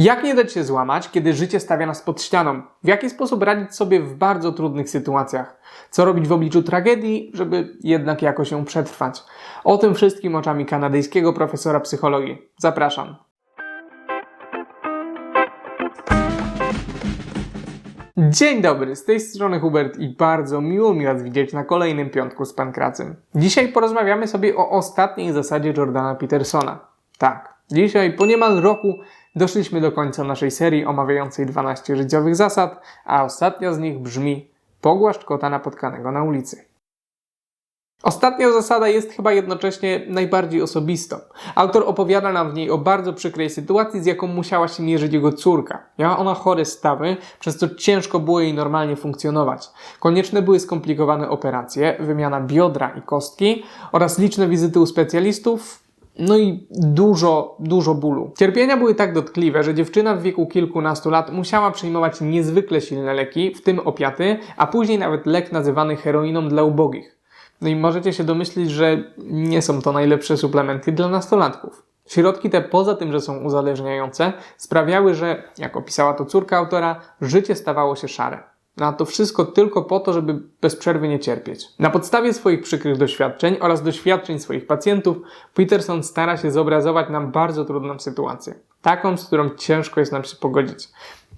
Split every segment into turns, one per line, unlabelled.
Jak nie dać się złamać, kiedy życie stawia nas pod ścianą? W jaki sposób radzić sobie w bardzo trudnych sytuacjach? Co robić w obliczu tragedii, żeby jednak jakoś ją przetrwać? O tym wszystkim oczami kanadyjskiego profesora psychologii. Zapraszam. Dzień dobry, z tej strony Hubert i bardzo miło mi Was widzieć na kolejnym piątku z Pankracym. Dzisiaj porozmawiamy sobie o ostatniej zasadzie Jordana Petersona. Tak, dzisiaj po niemal roku doszliśmy do końca naszej serii omawiającej 12 życiowych zasad, a ostatnia z nich brzmi pogłaszcz kota napotkanego na ulicy. Ostatnia zasada jest chyba jednocześnie najbardziej osobistą. Autor opowiada nam w niej o bardzo przykrej sytuacji, z jaką musiała się mierzyć jego córka. Miała ona chore stawy, przez co ciężko było jej normalnie funkcjonować. Konieczne były skomplikowane operacje, wymiana biodra i kostki oraz liczne wizyty u specjalistów, no i dużo, dużo bólu. Cierpienia były tak dotkliwe, że dziewczyna w wieku kilkunastu lat musiała przyjmować niezwykle silne leki, w tym opiaty, a później nawet lek nazywany heroiną dla ubogich. No i możecie się domyślić, że nie są to najlepsze suplementy dla nastolatków. Środki te, poza tym, że są uzależniające, sprawiały, że, jak opisała to córka autora, życie stawało się szare. No a to wszystko tylko po to, żeby bez przerwy nie cierpieć. Na podstawie swoich przykrych doświadczeń oraz doświadczeń swoich pacjentów, Peterson stara się zobrazować nam bardzo trudną sytuację. Taką, z którą ciężko jest nam się pogodzić.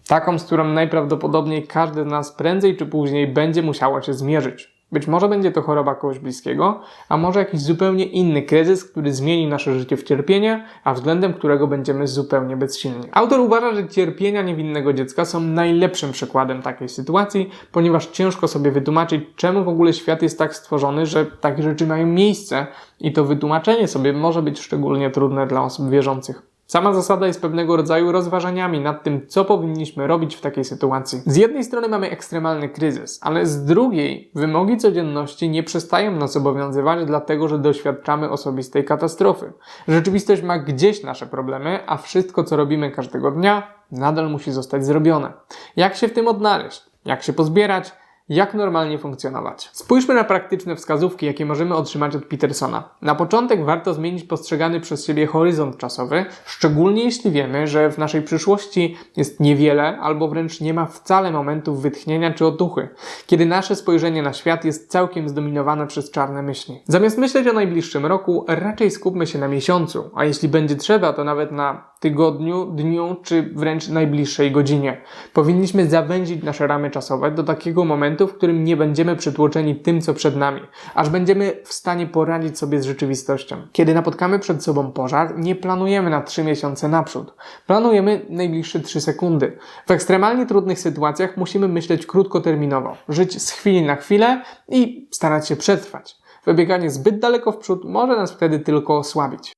Taką, z którą najprawdopodobniej każdy z nas prędzej czy później będzie musiało się zmierzyć. Być może będzie to choroba kogoś bliskiego, a może jakiś zupełnie inny kryzys, który zmieni nasze życie w cierpienie, a względem którego będziemy zupełnie bezsilni. Autor uważa, że cierpienia niewinnego dziecka są najlepszym przykładem takiej sytuacji, ponieważ ciężko sobie wytłumaczyć, czemu w ogóle świat jest tak stworzony, że takie rzeczy mają miejsce i to wytłumaczenie sobie może być szczególnie trudne dla osób wierzących. Sama zasada jest pewnego rodzaju rozważaniami nad tym, co powinniśmy robić w takiej sytuacji. Z jednej strony mamy ekstremalny kryzys, ale z drugiej wymogi codzienności nie przestają nas obowiązywać, dlatego że doświadczamy osobistej katastrofy. Rzeczywistość ma gdzieś nasze problemy, a wszystko, co robimy każdego dnia, nadal musi zostać zrobione. Jak się w tym odnaleźć? Jak się pozbierać? Jak normalnie funkcjonować. Spójrzmy na praktyczne wskazówki, jakie możemy otrzymać od Petersona. Na początek warto zmienić postrzegany przez siebie horyzont czasowy, szczególnie jeśli wiemy, że w naszej przyszłości jest niewiele albo wręcz nie ma wcale momentów wytchnienia czy otuchy, kiedy nasze spojrzenie na świat jest całkiem zdominowane przez czarne myśli. Zamiast myśleć o najbliższym roku, raczej skupmy się na miesiącu, a jeśli będzie trzeba, to nawet na tygodniu, dniu czy wręcz najbliższej godzinie. Powinniśmy zawęzić nasze ramy czasowe do takiego momentu, w którym nie będziemy przytłoczeni tym, co przed nami, aż będziemy w stanie poradzić sobie z rzeczywistością. Kiedy napotkamy przed sobą pożar, nie planujemy na 3 miesiące naprzód. Planujemy najbliższe 3 sekundy. W ekstremalnie trudnych sytuacjach musimy myśleć krótkoterminowo, żyć z chwili na chwilę i starać się przetrwać. Wybieganie zbyt daleko w przód może nas wtedy tylko osłabić.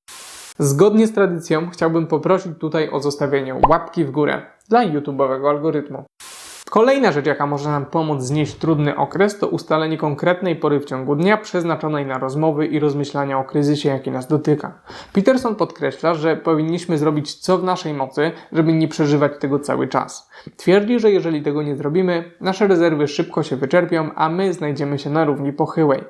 Zgodnie z tradycją chciałbym poprosić tutaj o zostawienie łapki w górę dla YouTube'owego algorytmu. Kolejna rzecz, jaka może nam pomóc znieść trudny okres, to ustalenie konkretnej pory w ciągu dnia przeznaczonej na rozmowy i rozmyślania o kryzysie, jaki nas dotyka. Peterson podkreśla, że powinniśmy zrobić co w naszej mocy, żeby nie przeżywać tego cały czas. Twierdzi, że jeżeli tego nie zrobimy, nasze rezerwy szybko się wyczerpią, a my znajdziemy się na równi pochyłej.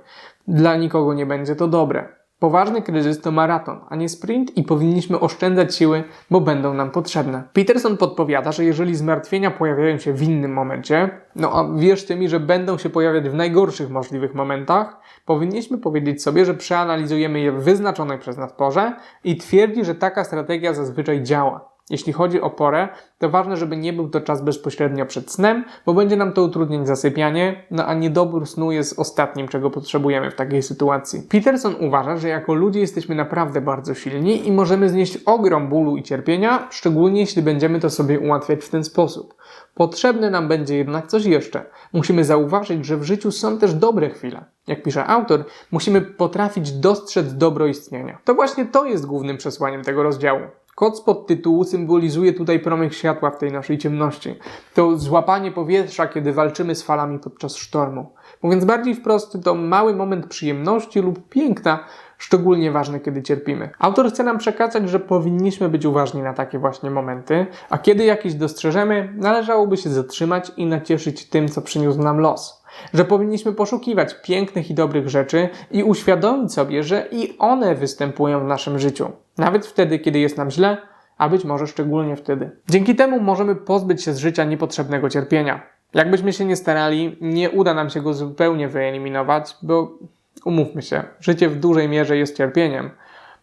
Dla nikogo nie będzie to dobre. Poważny kryzys to maraton, a nie sprint i powinniśmy oszczędzać siły, bo będą nam potrzebne. Peterson podpowiada, że jeżeli zmartwienia pojawiają się w innym momencie, no a wierzcie mi, że będą się pojawiać w najgorszych możliwych momentach, powinniśmy powiedzieć sobie, że przeanalizujemy je w wyznaczonej przez nas porze i twierdzi, że taka strategia zazwyczaj działa. Jeśli chodzi o porę, to ważne, żeby nie był to czas bezpośrednio przed snem, bo będzie nam to utrudniać zasypianie, no a niedobór snu jest ostatnim, czego potrzebujemy w takiej sytuacji. Peterson uważa, że jako ludzie jesteśmy naprawdę bardzo silni i możemy znieść ogrom bólu i cierpienia, szczególnie jeśli będziemy to sobie ułatwiać w ten sposób. Potrzebne nam będzie jednak coś jeszcze. Musimy zauważyć, że w życiu są też dobre chwile. Jak pisze autor, musimy potrafić dostrzec dobro istnienia. To właśnie to jest głównym przesłaniem tego rozdziału. Kod z podtytułu symbolizuje tutaj promyk światła w tej naszej ciemności. To złapanie powietrza, kiedy walczymy z falami podczas sztormu. Mówiąc bardziej wprost, to mały moment przyjemności lub piękna, szczególnie ważny, kiedy cierpimy. Autor chce nam przekazać, że powinniśmy być uważni na takie właśnie momenty, a kiedy jakiś dostrzeżemy, należałoby się zatrzymać i nacieszyć tym, co przyniósł nam los że powinniśmy poszukiwać pięknych i dobrych rzeczy i uświadomić sobie, że i one występują w naszym życiu. Nawet wtedy, kiedy jest nam źle a być może szczególnie wtedy. Dzięki temu możemy pozbyć się z życia niepotrzebnego cierpienia. Jakbyśmy się nie starali, nie uda nam się go zupełnie wyeliminować, bo umówmy się, życie w dużej mierze jest cierpieniem.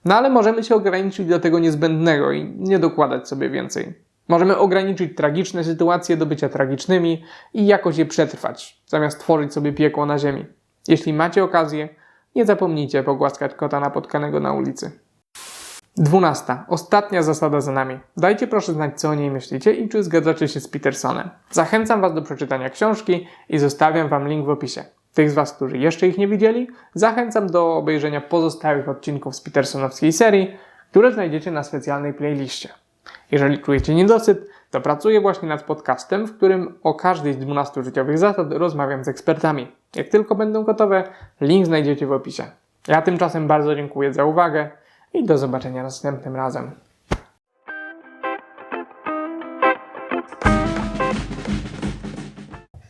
No ale możemy się ograniczyć do tego niezbędnego i nie dokładać sobie więcej. Możemy ograniczyć tragiczne sytuacje do bycia tragicznymi i jakoś je przetrwać, zamiast tworzyć sobie piekło na ziemi. Jeśli macie okazję, nie zapomnijcie pogłaskać kota napotkanego na ulicy. Dwunasta. Ostatnia zasada za nami. Dajcie proszę znać, co o niej myślicie i czy zgadzacie się z Petersonem. Zachęcam Was do przeczytania książki i zostawiam Wam link w opisie. Tych z Was, którzy jeszcze ich nie widzieli, zachęcam do obejrzenia pozostałych odcinków z Petersonowskiej serii, które znajdziecie na specjalnej playliście. Jeżeli czujecie niedosyt, to pracuję właśnie nad podcastem, w którym o każdej z 12 życiowych zasad rozmawiam z ekspertami. Jak tylko będą gotowe, link znajdziecie w opisie. Ja tymczasem bardzo dziękuję za uwagę i do zobaczenia następnym razem.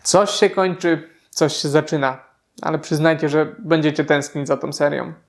Coś się kończy, coś się zaczyna, ale przyznajcie, że będziecie tęsknić za tą serią.